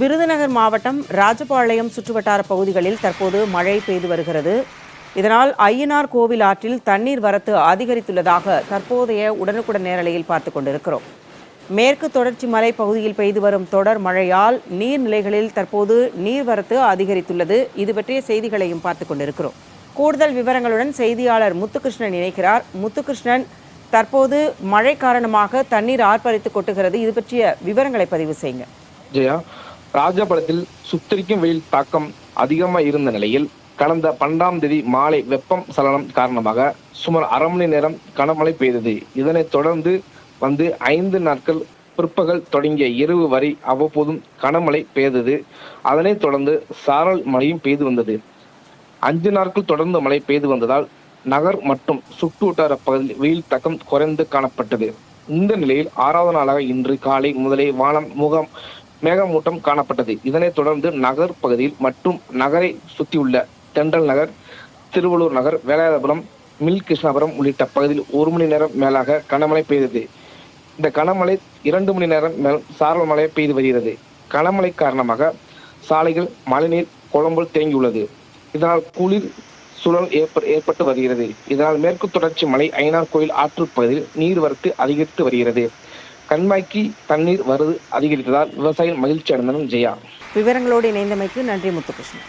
விருதுநகர் மாவட்டம் ராஜபாளையம் சுற்றுவட்டார பகுதிகளில் தற்போது மழை பெய்து வருகிறது. இதனால் ஐயனார் கோவில் ஆற்றில் தண்ணீர் வரத்து அதிகரித்துள்ளதாக தற்போதைய உடனுக்குடன் நேரலையில் பார்த்து கொண்டிருக்கிறோம். மேற்கு தொடர்ச்சி மலை பகுதியில் பெய்து வரும் தொடர் மழையால் நீர்நிலைகளில் தற்போது நீர்வரத்து அதிகரித்துள்ளது. இது பற்றிய செய்திகளையும் பார்த்து கொண்டிருக்கிறோம். கூடுதல் விவரங்களுடன் செய்தியாளர் முத்துகிருஷ்ணன் இணைக்கிறார். முத்துகிருஷ்ணன் தற்போது மழை காரணமாக தண்ணீர் ஆர்ப்பரித்து கொட்டுகிறது. இது பற்றிய விவரங்களை பதிவு செய்யுங்க. ஜெயா ராஜபலத்தில் சுத்தரிக்கும் வெயில் தாக்கம் அதிகமா இருந்த நிலையில் கடந்த பன்னெண்டாம் தேதி மாலை வெப்பம் சலனம் காரணமாக சுமார் அரை மணி நேரம் கனமழை பெய்தது. இதனைத் தொடர்ந்து வந்து ஐந்து நாட்கள் பிற்பகல் தொடங்கிய இரவு வரை அவ்வப்போதும் கனமழை பெய்தது. அதனைத் தொடர்ந்து சாரல் மழையும் பெய்து வந்தது. அஞ்சு நாட்கள் தொடர்ந்து மழை பெய்து வந்ததால் நகர் மற்றும் சுற்றுவட்டார பகுதியில் வெயில் தாக்கம் குறைந்து காணப்பட்டது. இந்த நிலையில் ஆறாவது நாளாக இன்று காலை முதலே வானம் முகம் மேகமூட்டம் காணப்பட்டது. இதனைத் தொடர்ந்து நகர் பகுதியில் மற்றும் நகரை சுற்றியுள்ள தென்றல் நகர் திருவள்ளூர் நகர் வேலாயுதபுரம் மில் கிருஷ்ணாபுரம் உள்ளிட்ட பகுதியில் ஒரு மணி நேரம் மேலாக கனமழை பெய்தது. இந்த கனமழை இரண்டு மணி நேரம் மேல் சாரல் மழை பெய்து வருகிறது. கனமழை காரணமாக சாலைகள் மழைநீர் குழம்புல் தேங்கியுள்ளது. இதனால் குளிர் சூழல் ஏற்ப ஏற்பட்டு வருகிறது. இதனால் மேற்கு தொடர்ச்சி மலை ஐநார் கோயில் ஆற்று பகுதியில் நீர்வரத்து அதிகரித்து வருகிறது. கண்மாய்க்கு தண்ணீர் வருது அதிகரித்ததால் விவசாயிகள் மகிழ்ச்சி அடைந்தனர் ஜெயா. விவரங்களோடு இணைந்தமைக்கு நன்றி முத்துகிருஷ்ணன்.